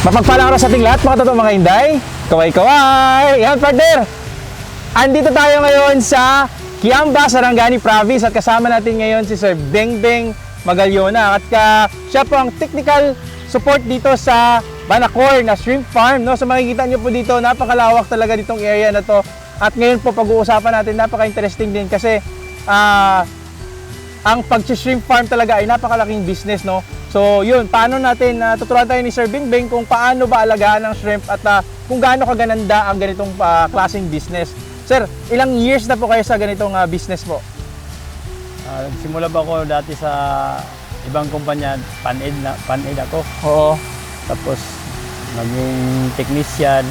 Mapagpalang araw sa ating lahat mga totoong mga inday. Kaway-kaway! Yan partner! Andito tayo ngayon sa Kiamba, Sarangani Province at kasama natin ngayon si Sir Bengbeng Magaliona at ka, siya po ang technical support dito sa Banacor na shrimp farm. No? So makikita nyo po dito, napakalawak talaga ditong area na to. At ngayon po pag-uusapan natin, napaka-interesting din kasi ah, ang pag-shrimp farm talaga ay napakalaking business, no? So, yun, paano natin, uh, tuturuan tayo ni Sir Bingbing kung paano ba alagaan ng shrimp at ah, kung gaano kagananda ang ganitong ah, klaseng business. Sir, ilang years na po kayo sa ganitong ah, business po? Ah, nagsimula ba ako dati sa ibang kumpanya, pan-aid, na, pan-aid ako. Oo. Tapos naging technician,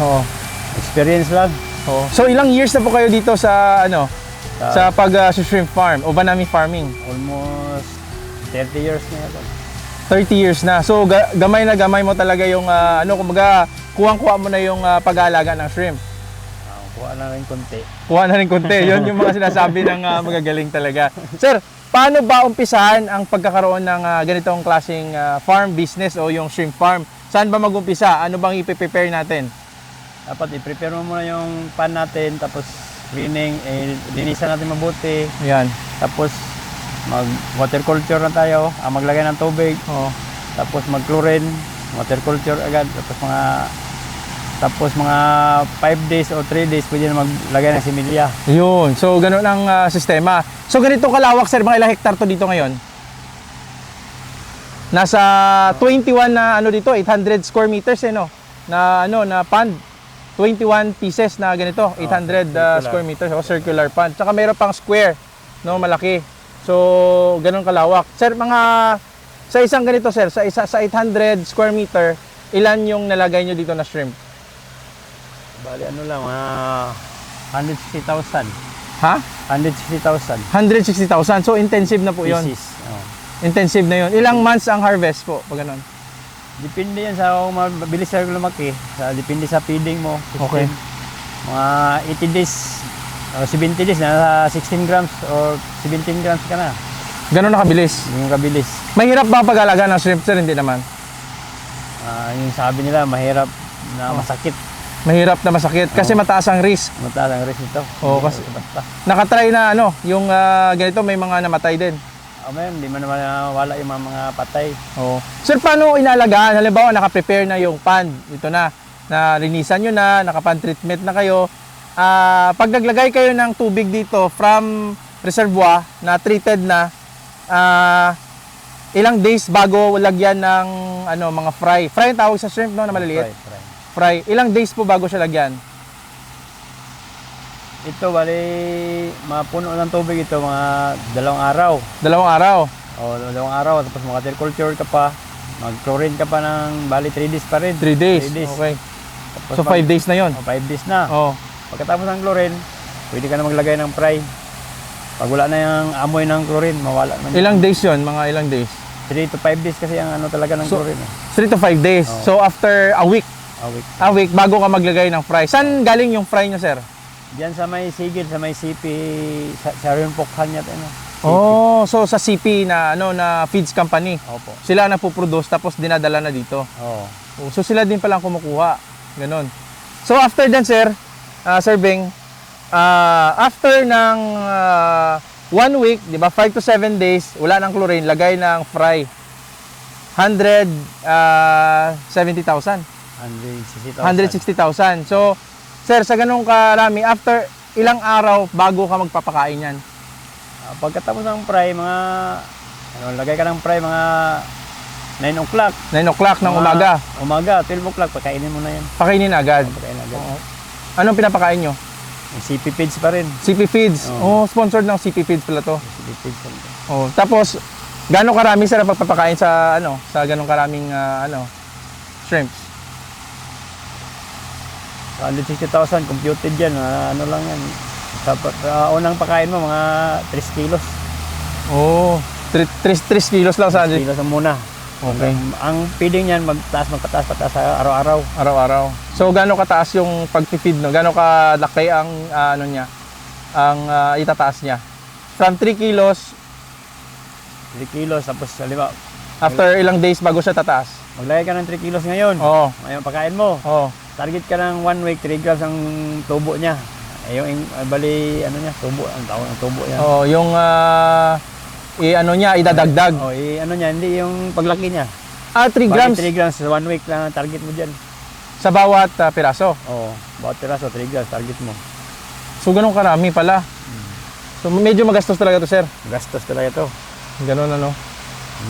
Oo. experience lang. Oo. So, ilang years na po kayo dito sa, ano, sa pag ah, shrimp farm o banami farming? almost 30 years na ako. 30 years na. So, ga- gamay na gamay mo talaga yung, ah, ano, kumbaga, kuwang-kuha mo na yung ah, pag-aalaga ng shrimp. Ah, kuha na rin konti. Kuha na rin konti. Yun yung mga sinasabi ng ah, magagaling talaga. Sir, paano ba umpisahan ang pagkakaroon ng ah, ganitong klaseng ah, farm business o yung shrimp farm? Saan ba mag-umpisa? Ano bang ipe-prepare natin? Dapat i-prepare mo muna yung pan natin, tapos cleaning, eh, linisan natin mabuti. Yan. Tapos mag water culture na tayo, ah, maglagay ng tubig, Oo. tapos mag chlorine, water culture agad, tapos mga tapos mga 5 days o 3 days pwede na maglagay ng similya. Yun. So, ganun ang ah, sistema. So, ganito kalawak, sir. Mga ilang hektar to dito ngayon? Nasa 21 na ano dito, 800 square meters eh, no? Na ano, na pond. 21 pieces na ganito, 800 ah, circular. square meters o circular pond. Tsaka mayroon pang square, no, malaki. So, ganun kalawak. Sir, mga sa isang ganito, sir, sa isa sa 800 square meter, ilan yung nalagay nyo dito na shrimp? Bali ano lang, mga 160,000. Ha? 160,000 160,000. So, intensive na po 'yon. pieces. Oh. Intensive na 'yon. Ilang months ang harvest po pag ganun? Depende yan sa kung mabilis ka lumaki. Sa, depende sa feeding mo. Okay. Mga 80 days, o 70 days, nasa 16 grams or 17 grams ka na. Ganun na kabilis. Yung kabilis. Mahirap ba pag-alaga ng shrimp sir? Hindi naman. Ah, yung sabi nila, mahirap na Oh. masakit. Mahirap na masakit kasi mataas ang risk. Mataas ang risk nito. Oo, Hindi kasi- basta. Nakatry na ano, yung ah, ganito may mga namatay din. Oh, man, hindi man naman wala yung mga, mga patay. Oo. Sir, paano inalagaan? Halimbawa, naka-prepare na yung pan. Ito na. Na linisan nyo na, naka-pan treatment na kayo. Ah, pag naglagay kayo ng tubig dito from reservoir na treated na, ah, ilang days bago lagyan ng ano mga fry. Fry ang tawag sa shrimp no na maliliit. Fry, fry. Fry. Ilang days po bago siya lagyan? Ito, bali, mapuno ng tubig ito, mga dalawang araw. Dalawang araw. O, dalawang araw, tapos mga culture ka pa, mag-chlorine ka pa ng, bali, 3 days pa rin. 3 days. Days. Okay. Tapos So 5 days na 'yon. 5 days na. Oh. Pagkatapos ng chlorine, pwede ka na maglagay ng fry. Pag wala na yung amoy ng chlorine, mawala na. Ilang days 'yon? Mga ilang days? 3 to 5 days kasi ang ano talaga ng So- chlorine. eh. 3 to 5 days. Oo. So after a week, A week. a week bago ka maglagay ng fry. Saan galing yung fry nyo, sir? Diyan sa may sigid, sa may CP, sa, sa rin Pokhan yata. Ano? Oh, so sa CP na ano na feeds company. Opo. Sila ang nagpo-produce tapos dinadala na dito. Oo. Oh, So sila din palang kumukuha. Ganon. So after then, sir, uh, Sir Bing, ah, after ng ah, one week, di ba, 5 to 7 days, wala ng chlorine, lagay ng fry. ah, 170,000. 160,000. 160,000. So, sir, sa ganung karami, after ilang araw bago ka magpapakain yan? Ah, pagkatapos ng fry, mga, ano, lagay ka ng fry, mga 9 o'clock. 9 o'clock ng Mga umaga. Umaga, 12 o'clock, pakainin mo na yan. Pakainin agad. Pakainin agad. Oo. Anong pinapakain nyo? CP feeds pa rin. CP Feeds. Oh, Oo. sponsored ng CP Feeds pala to. CP feeds pa rin. Oh, tapos gaano karami sir ang pagpapakain sa ano, sa ganong karaming ah, ano, shrimps? So, 160,000 computed yan. ah, ano lang yan. Sa sa unang pakain mo, mga 3 kilos. Oh, 3 3 kilos lang sa 3 kilos ang muna. Okay. Ang, ang feeding niyan, magtaas, magpataas, pataas araw-araw. araw-araw. So gaano kataas yung pag-feed no? Gaano kalaki ang ah, ano niya? Ang ah, itataas niya? From 3 kilos 3 kilos, tapos halimbawa, after ilang days bago siya tataas? Maglagay ka ng 3 kilos ngayon. Oo. Ngayon, pagkain mo. Oo. Target ka ng 1 week, 3 grams ang tubo niya. Eh, yung, ah, bali, ano niya, tubo, ang tawag ng tubo yan. Oo, yung ah, i ano niya, idadagdag. Oh, i- ano niya, hindi yung paglaki niya. Ah, 3 Bali, grams 3 grams, 1 week lang ang target mo dyan. sa bawat ah, piraso. Oo, bawat piraso, 3 grams, target mo. So, ganun karami pala. So, medyo magastos talaga to, sir. Gastos talaga ito. Ganun ano.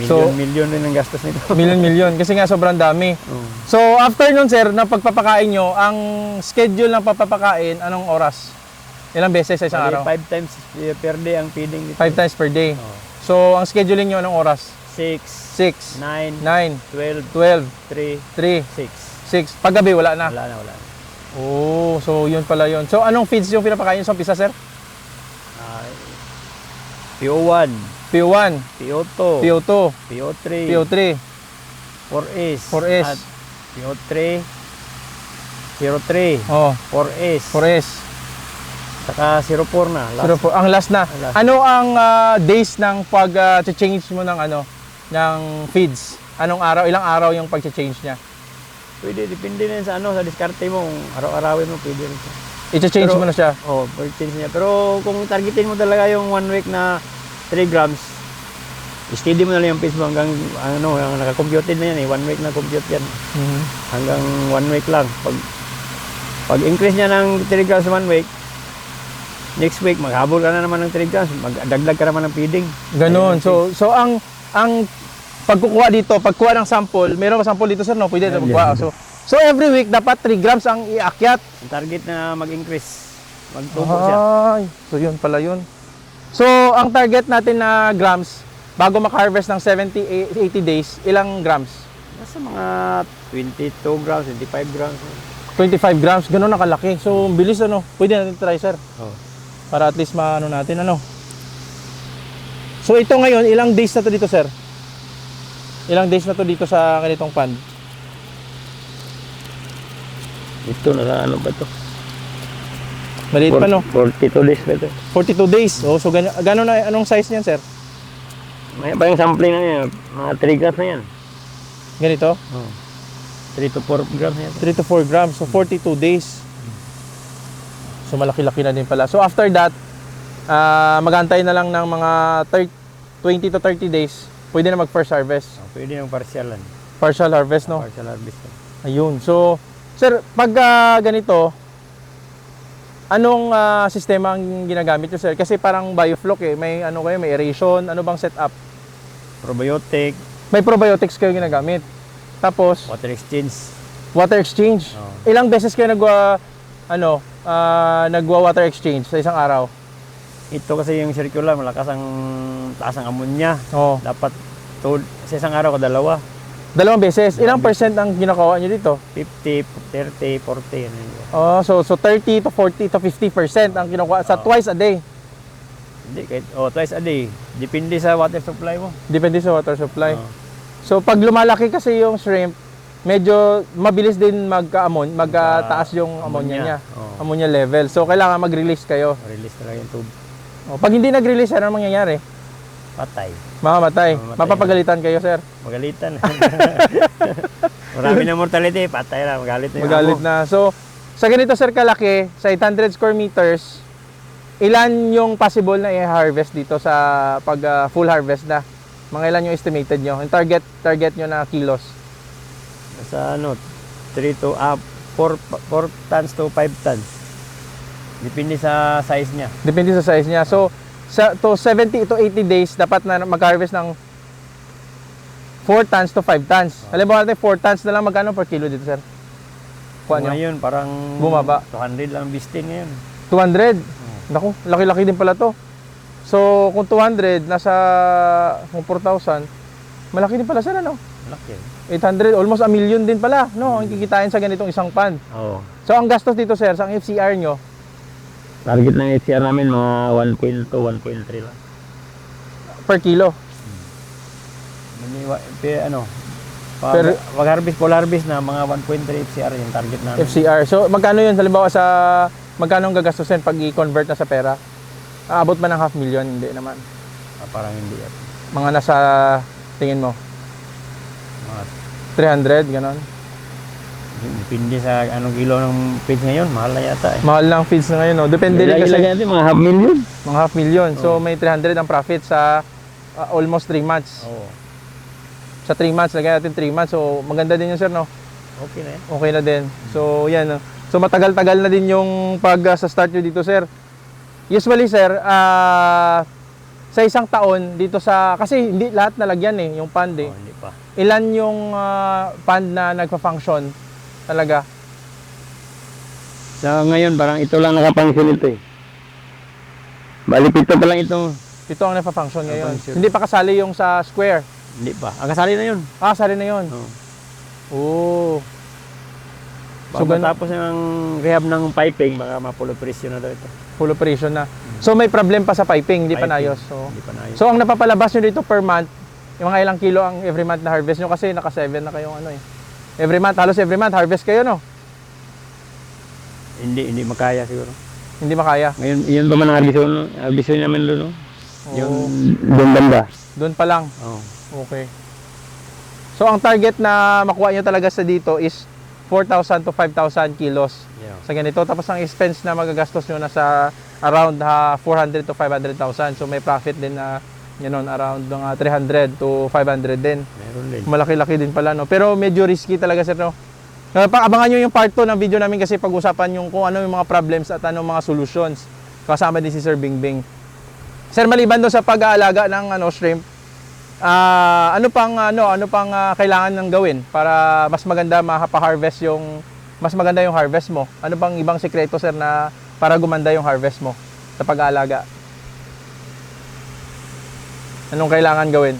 So- milyon rin ang gastos nito. Million-million. Kasi nga sobrang dami. Oo. So, after nun, sir, na pagpapakain nyo, ang schedule ng pagpapakain, anong oras? Ilang beses sa isang Bali, araw? 5 times per day ang feeding dito. 5 times per day. Oo. So, ang scheduling nyo, anong oras? 6, 6, 9, 9, 12, 12, 3, 3, 6. 6. Paggabi, wala na. Wala na, wala na. Oh, so yun pala yun. So, anong feeds yung pinapakain nyo sa umpisa, sir? Ah, PO1, PO1, PO2, PO2, PO3, PO3, 4S, 4S. at PO3, 03, oh, 4S, 4S. saka 04 na. Last. Pero po, ang last na. Ang last. Ano ang ah, days ng pag-change mo ng ano ng feeds? Anong araw? Ilang araw yung pag-change niya? Pwede, depende na sa ano, sa diskarte mo. Araw-arawin mo, pwede rin siya. I-change mo na siya. Oh, per change niya. Pero kung targetin mo talaga yung one week na 3 grams, steady mo na lang yung pace mo hanggang ano, yung naka-computed na yan eh. One week na compute yan. Mhm. Hanggang one week lang. Pag pag increase niya ng 3 grams one week, next week maghabol ka na naman ng 3 grams, magdagdag ka naman ng feeding. Ganon. Ayun, So, so ang ang pagkukuha dito, pagkuha ng sample, meron ka sample dito sir, no? Pwede na Yan, magkuha. yan. So, so every week dapat 3 grams ang iakyat. ang target na mag-increase, magtubo siya. Ay, so yun pala yun. So, ang target natin na grams, bago maka-harvest ng 70, 80 days, ilang grams? Nasa mga 22 grams, 25 grams. 25 grams, ganun na kalaki. So, bilis ano. Pwede natin try, sir. Oh. Para at least maano natin, ano. So, ito ngayon, ilang days na to dito, sir? Ilang days na to dito sa ganitong pan? Ito na ano ba to? Maliit pa, no? 42 days pa ito. 42 days. Oh, so, gan gano'n na, anong size niyan, sir? May pa yung sampling na yan, mga 3 grams na yan. Ganito? Oh. 3 to 4 grams na yan. 3 to 4 grams. So, 42 days. So, malaki-laki na din pala. So, after that, ah magantay na lang ng mga 30, 20 to 30 days. Pwede na mag-first harvest. Oh, pwede yung partial. Partial harvest, no? Partial harvest. Ayun. So, sir, pag ah, ganito, anong ah, sistema ang ginagamit nyo, sir? Kasi parang biofloc eh. May ano kayo, may aeration. Ano bang setup? Probiotic, May probiotics kayo ginagamit. Tapos, water exchange. water exchange. Oh. Ilang beses kayo nagwa, ano, ah, nagwa water exchange sa isang araw? Ito kasi yung circular, malakas ang taas ng ammonia. Oh. Dapat to, sa isang araw ko dalawa. Dalawang beses. Ilang percent ang ginakawa nyo dito? 50, 30, 40. Ano yun. Oh, so so 30 to 40 to 50 percent ang kinukuha sa Oh. twice a day. Hindi, kahit, oh, twice a day. Depende sa water supply mo. Depende sa water supply. Oh. So pag lumalaki kasi yung shrimp, medyo mabilis din magka-amon, magtaas yung ammonia niya, Oh. ammonia level. So kailangan mag-release kayo. Release talaga yung tube. O, pag hindi nag-release, ano mangyayari? Patay. Mamamatay. Mamamatay. Mapapagalitan kayo, sir. Magalitan. Marami na mortality, patay na, magalit na Magalit na. So sa ganito sir kalaki, sa 800 square meters, ilan yung possible na i-harvest dito sa pag ah, full harvest na? Mga ilan yung estimated nyo? Yung target target nyo na kilos? Sa ano, 3 to, ah, 4, 4 tons to 5 tons. Depende sa size niya. Depende sa size niya. So, to 70 to 80 days, dapat na mag-harvest ng 4 tons to 5 tons. Halimbawa natin, 4 tons na lang magkano per kilo dito, sir? Kuha nyo? Ngayon, parang Bumaba. 200 lang bistin ngayon. 200. Naku, laki-laki din pala to. So, kung 200, nasa kung 4,000, malaki din pala, sir, ano? Laki. 800, almost a million din pala, no? Ang kikitain sa ganitong isang pan. Oo. So, ang gastos dito, sir, sa FCR nyo, Target ng HCR namin mga 1.2, 1.3 lang. per kilo. Maniwa, pe, ano, pag, Per- pag harvest, full harvest na mga 1.3 HCR yung target namin. FCR. So, magkano yun? Halimbawa sa, magkano ang gagastusin pag i-convert na sa pera? Aabot ba ng half million? Hindi naman. Ah, parang hindi yan. Mga nasa, tingin mo, Mga 300, ganon. Depende sa anong kilo ng feeds ngayon, mahal na yata eh. Mahal lang feeds na ngayon, no? Depende rin kasi natin mga half million. mga half million. So may 300 ang profit sa uh, almost 3 months. Oo. Sa 3 months, lagyan natin 3 months. So maganda din yun, sir, no? Okay na yan. Okay na din. So yan, no? So matagal-tagal na din yung pag uh, sa start nyo dito, sir. Usually, sir, ah, sa isang taon dito sa kasi hindi lahat nalagyan eh yung pond eh. Oh, hindi pa. Ilan yung ah, pond na nagfa-function talaga? Sa ngayon, parang ito lang nakapansin ito eh. Bali, pito pa lang ito. Ito ang nagfa-function ngayon. Nagfa-function. Hindi pa kasali yung sa square. Hindi pa. Ang kasali na yun. Ah, kasali na yun. Oo. Oo. So, gan- tapos yung rehab ng piping, baka mapulo presyo na daw ito. full operation na. So may problem pa sa piping, hindi pa Piping. naayos. So, Hindi pa na yun. so ang napapalabas nyo dito per month, yung mga ilang kilo ang every month na harvest nyo kasi naka 7 na kayong ano eh. Every month, halos every month harvest kayo no? hindi, hindi makaya siguro. Hindi makaya. Ngayon, yun ba man ang arbison, arbison namin doon, no? Oo. Yung doon banda. Doon pa lang. Oo. Okay. So ang target na makuha nyo talaga sa dito is 4,000 to 5,000 kilos Yeah. sa ganito. Tapos ang expense na magagastos nyo nasa around ha, 400 to 500,000. So may profit din na yun nun, around mga 300 to 500 din. Meron din. Malaki-laki din pala, no? Pero medyo risky talaga, sir, no? Uh, abangan nyo yung part 2 ng video namin kasi pag-usapan yung kung ano yung mga problems at ano mga solutions. Kasama din si Sir Bingbing. Sir, maliban doon sa pag-aalaga ng ano, shrimp, ah, ano pang ano ano pang ah, kailangan ng gawin para mas maganda mapa-harvest yung mas maganda yung harvest mo? Ano pang ibang sekreto sir na para gumanda yung harvest mo sa pag-aalaga? Anong kailangan gawin?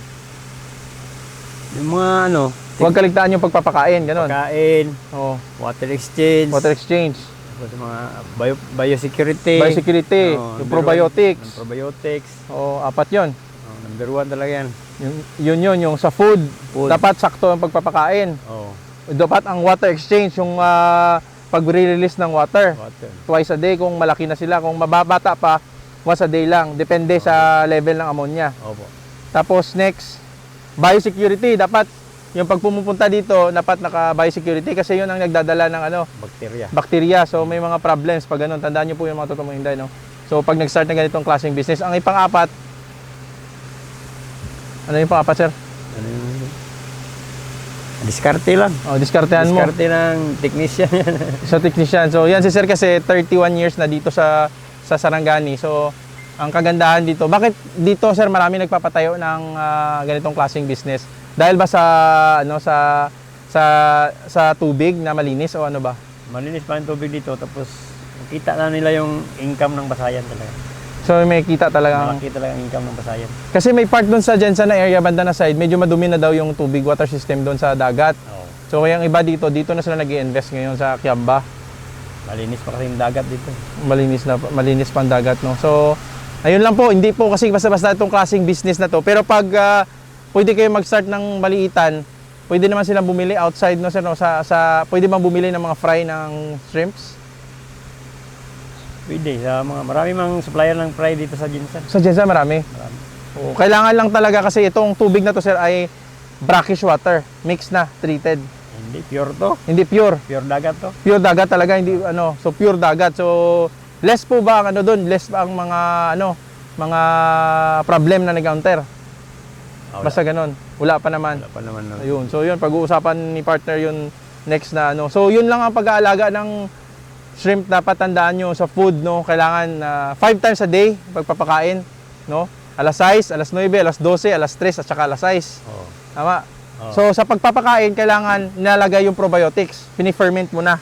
Yung mga ano, Huwag kaligtaan yung pagpapakain, ganun. pagkain, Oh, water exchange, water exchange, tapos mga bio, biosecurity, biosecurity, Oo, yung number probiotics. one, probiotics. Oh, apat 'yon. Oh, number one talaga yan. Yun, yun yun, yung sa food, Food. dapat sakto ang pagpapakain. Oh, Dapat ang water exchange, yung ah, pag-release ng water. water. Twice a day kung malaki na sila. Kung mababata pa, once a day lang. Depende sa level ng ammonia. Opo. Tapos next, biosecurity. Dapat yung pag pumupunta dito, dapat naka-biosecurity kasi yun ang nagdadala ng ano, Bakterya. bacteria. So may mga problems pag ganun. Tandaan niyo po yung mga totoong hinday, no? So pag nag-start ng ganitong klaseng business, ang ipang-apat, ano yung pang-apat, sir? Ano yun? Diskarte lang. Oh, diskartehan mo Diskarte ng technician sa technician. So yan si sir kasi 31 years na dito sa sa Sarangani. So ang kagandahan dito, bakit dito sir marami nagpapatayo ng ah, ganitong klaseng business? Dahil ba sa ano sa sa sa tubig na malinis o ano ba? Malinis pa yung tubig dito, tapos makita na nila yung income ng basayan talaga. So may kita talaga. Malaki talaga ang income ng basayan. Kasi may part doon sa Jensen na area banda na side, medyo madumi na daw yung tubig water system doon sa dagat. Oo. So kaya yung iba dito, dito na sila nag invest ngayon sa Kiamba. Malinis pa kasi yung dagat dito. Malinis na malinis pang dagat no. So ayun lang po, hindi po kasi basta-basta itong klaseng business na to. Pero pag ah, pwede kayo mag-start ng maliitan, pwede naman silang bumili outside no sir no sa sa pwede bang bumili ng mga fry ng shrimps? Pwede. Sa mga, marami mang supplier ng fry dito sa Jinsan. Sa Jensen marami. Marami. Oo, kailangan lang talaga kasi itong tubig na to sir ay brackish water, mixed na, treated. Hindi, pure to. Hindi pure. Pure dagat to. Pure dagat talaga, hindi ano, so pure dagat. So less po ba ang ano doon? Less ba ang mga ano, mga problem na nag-counter? Wala. Basta ganun. Wala pa naman. Wala pa naman. No. Ayun. So yun, pag-uusapan ni partner yun next na ano. So yun lang ang pag-aalaga ng shrimp dapat tandaan nyo sa food, no? Kailangan na 5 times a day pagpapakain, no? Alas 6, alas 9, alas 12, alas 3, at saka alas 6. Oo. Tama? Oo. So sa pagpapakain, kailangan nilalagay yung probiotics. Pini-ferment mo na.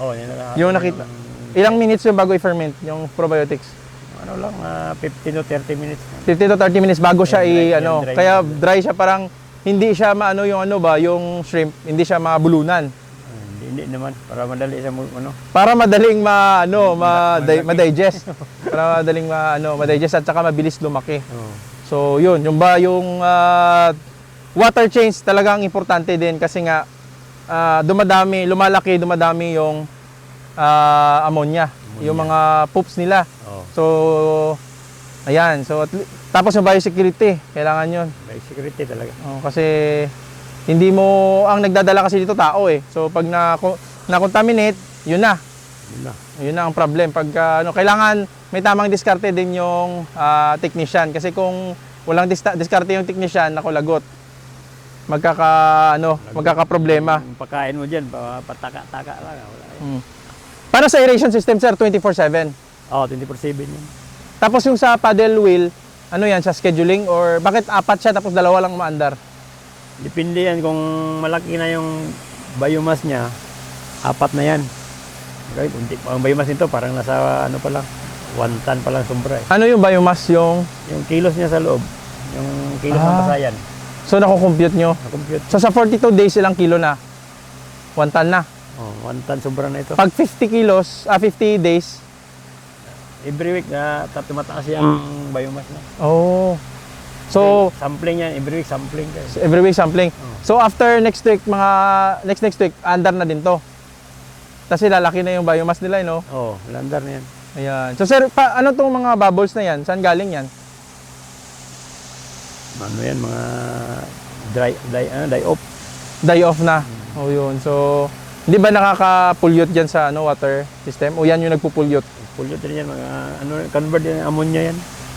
Oo, yun na lang. Yung nakita. Ilang minutes yung bago i-ferment yung probiotics? Ano lang, ah, 15 to 30 minutes. 15 to 30 minutes bago siya i Yan, dry, ano. yan, dry. Kaya dry siya parang hindi siya maano yung ano ba, yung shrimp, hindi siya mabulunan. Ah, hindi, hindi naman. Para madali sa ano. Para madaling ma ano, ma ma-digest. Para madaling ma ano, ma-digest at saka mabilis lumaki. So, yun, yung ba yung ah, water change talagang importante din kasi nga ah, dumadami, lumalaki, dumadami yung ah, ammonia, yung mga poops nila. Oo. So, ayan. So, at, tapos yung biosecurity, kailangan yun. May security talaga. Oh, kasi Hindi mo, ang nagdadala kasi dito tao eh. So pag na, na-contaminate, yun na. Yun na. Yun na ang problem. Pag ah, ano, kailangan may tamang diskarte din yung ah, technician. Kasi kung walang dis- diskarte yung technician, ako lagot. Magkaka, ano, magkaka-problema. Yung pagkain mo dyan, pa- pataka-taka lang. Wala. Mm. Para sa aeration system, sir, 24-7. Oo, 24-7 yun. Tapos yung sa paddle wheel, ano yan, sa scheduling? Or bakit apat siya tapos dalawa lang maandar? Depende yan kung malaki na yung biomass niya, apat na yan. Okay, kunti pa ang biomass nito, parang nasa ano pa lang, one ton pa lang sobra eh. Ano yung biomass yung... Yung kilos niya sa loob, yung kilos ng Ah. basayan, So, nakukompute nyo. na-compute. So, sa 42 days, ilang kilo na? 1 ton na. Oh, one ton sobra na ito. Pag 50 kilos, ah, 50 days, Every week na tat- tumataas yung biomass na. oh. So, sampling yan, every week sampling kayo. every week sampling. So, after next week, mga next next week, andar na din to. Kasi lalaki na yung biomass nila, eh, no? Oh, landar na yan. Ayan. So, sir, pa, ano tong mga bubbles na yan? Saan galing yan? Ano yan, mga dry, dry, ano, dry off. Die off na. Oh, yun. So, hindi ba nakaka-pollute dyan sa ano, water system? O yan yung nagpo-pollute? Pulyo din yan, mga ano, convert yan, ammonia yan.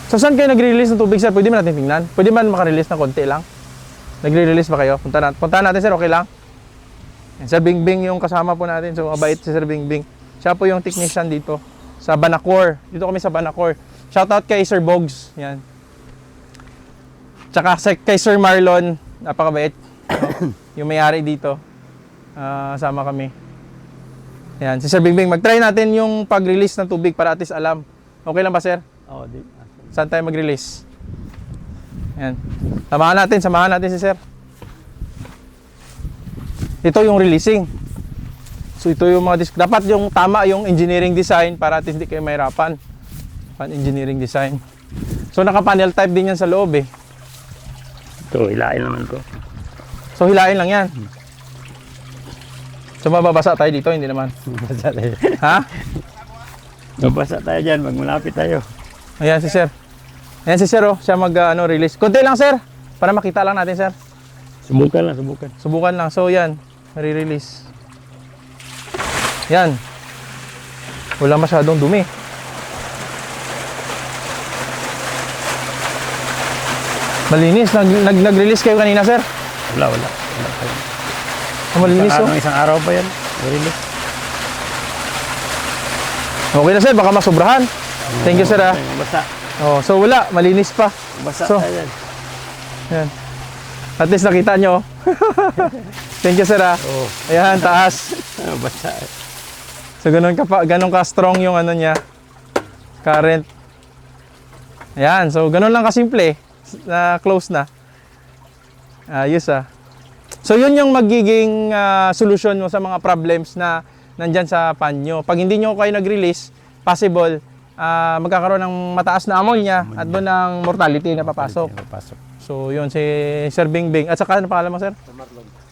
So, saan kayo nagre-release ng tubig, sir? Pwede ba natin tingnan? Pwede ba makarelease ng konti lang? Nagre-release ba kayo? Punta, na, punta natin, sir. Okay lang? Yan, Sir Bingbing yung kasama po natin. So, mabait si Sir Bingbing. Siya po yung technician dito sa Banacor. Dito kami sa Banacor. Shoutout kay Sir Bogs. Yan. Tsaka sa- kay Sir Marlon. Napakabait. Yung may-ari dito. Ah, sama kami. Yan. Si Sir Bingbing, mag-try natin yung pag-release ng tubig para at least alam. Okay lang ba, sir? Oh, di, Saan tayo mag-release? Yan. Samahan natin, samahan natin si sir. Ito yung releasing. So ito yung mga disk. Dapat yung tama yung engineering design para at least hindi kayo mahirapan. Pan engineering design. So naka-panel type din yan sa loob eh. ito, hilain naman ko. So hilain lang yan. So mababasa tayo dito, hindi naman. Mabasa tayo. Ha? Mabasa tayo dyan, pag malapit tayo. Ayan si sir. Ayan si sir oh, siya mag uh, ano, release. Konti lang sir, para makita lang natin sir. Subukan lang, subukan. Subukan lang. So yan, re-release. Yan. Wala masyadong dumi. Malinis. Nag, nag, nag-release kayo kanina, sir? Wala, wala. wala Malinis, oh. isang araw pa yan. Really? Okay na, sir. Baka masobrahan. Thank you, sir, ah. Basa. Oh, so wala. Malinis pa. Basa So- yan. Yan. At least nakita nyo. oh. Thank you, sir, ah. Oo. Ayan, taas. Oh, basa. So ganun ka pa, ganun ka strong yung ano niya. Current. Ayan, so ganun lang kasimple. Na close na. Ayos ah. So yun yung magiging ah, solusyon mo sa mga problems na nandyan sa pan nyo. Pag hindi nyo kayo nag-release, possible ah, magkakaroon ng mataas na ammonia at doon ang mortality na papasok. Papasok. So yun si Sir Bingbing. At saka ano pangalan mo sir?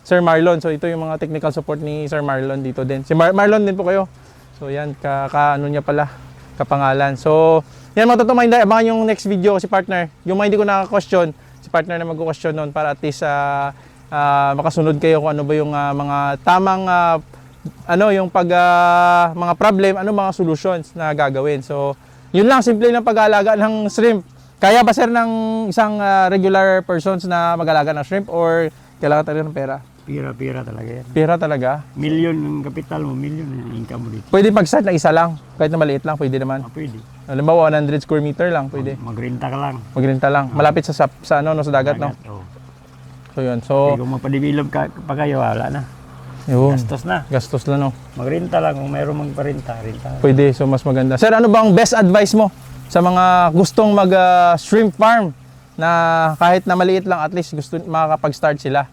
Sir Marlon. So ito yung mga technical support ni Sir Marlon dito din. Si Mar- Marlon din po kayo. So yan, ka, ka ano niya pala, kapangalan. So yan mga totoong mga hindi, abangan yung next video ko si partner. Yung mga hindi ko nakaka-question, si partner na mag-question nun para at least ah, ah, makasunod kayo kung ano ba yung ah, mga tamang ah, ano yung pag ah, mga problem, ano mga solutions na gagawin. So yun lang, simple lang pag-aalaga ng shrimp. Kaya ba sir ng isang ah, regular persons na mag-alaga ng shrimp or kailangan talaga ng pera? Pira-pira talaga yan. Pera talaga. Million yung kapital mo, million yung income mo dito. Pwede pag-start na isa lang. Kahit na maliit lang, pwede naman. Ah, pwede. Halimbawa, 100 square meter lang, pwede. Magrenta ka lang. Magrenta lang. Malapit sa, sa, sa ano, no, sa dagat, no? Oo. So, yun. So, Kung mapadevelop ka pa kayo, wala na. yun. Gastos na. Gastos lang, no? Magrenta lang. Kung mayroong magparenta, renta. Pwede. So, mas maganda. Sir, ano bang best advice mo sa mga gustong mag ah, shrimp farm na kahit na maliit lang, at least gusto makakapag-start sila?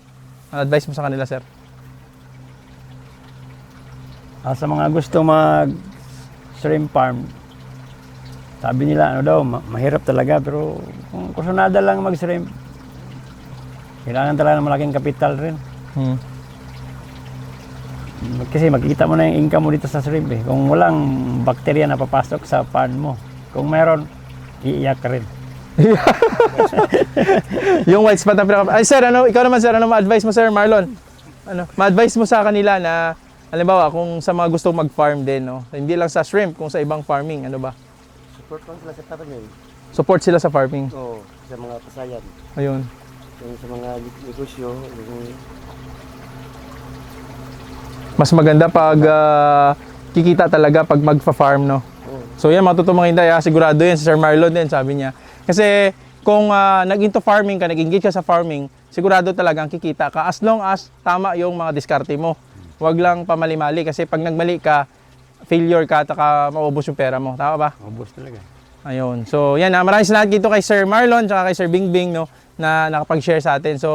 Ano advice mo sa kanila, sir? Ah, sa mga gusto mag shrimp farm, sabi nila ano daw, ma- mahirap talaga pero kung kursunada lang mag shrimp, kailangan talaga ng malaking kapital rin. Hmm. Kasi makikita mo na yung income mo dito sa shrimp eh. Kung walang bakterya na papasok sa farm mo, kung meron, iiyak ka rin. yung white spot ang pinaka... Ay, sir, ano, ikaw naman, sir, ano ma-advise mo, sir, Marlon? Ano, ma-advise mo sa kanila na, halimbawa, kung sa mga gustong mag-farm din, no? Hindi lang sa shrimp, kung sa ibang farming, ano ba? Support lang sila sa tatangan. Support sila sa farming. Oo, sa mga pasayan. Ayun. Yung sa mga negosyo, yung Mas maganda pag ah, kikita talaga pag magfa-farm, no? So yan, matuto mga hinday, ah, sigurado yan, si Sir Marlon din, sabi niya. Kasi kung ah, nag-into farming ka, nag-engage ka sa farming, sigurado talagang kikita ka as long as tama yung mga diskarte mo. Huwag lang pamali-mali kasi pag nagmali ka, failure ka, taka maubos yung pera mo. Tama ba? Ubus talaga. Ayun. So, yan. ah, maraming salamat dito kay Sir Marlon at kay Sir Bingbing no, na nakapag-share sa atin. So,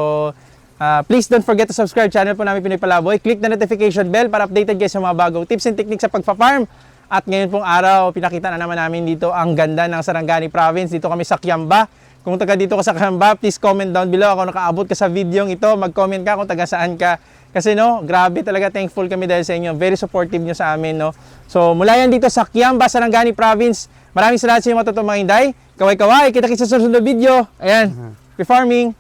ah, please don't forget to subscribe channel po namin Pinoy Palaboy. Click the notification bell para updated kayo sa mga bagong tips and techniques sa pagpa-farm. At ngayon pong araw, pinakita na naman namin dito ang ganda ng Sarangani Province. Dito kami sa Kiamba. Kung taga dito ka sa Kiamba, please comment down below kung nakaabot ka sa video ito. Mag-comment ka kung taga saan ka. Kasi no, grabe talaga thankful kami dahil sa inyo. Very supportive nyo sa amin, no. So, mula yan dito sa Kiamba, Sarangani Province. Maraming salamat sa inyo matuto mga hinday. Kaway-kaway, kita kita sa susunod na video. Ayan, Refarming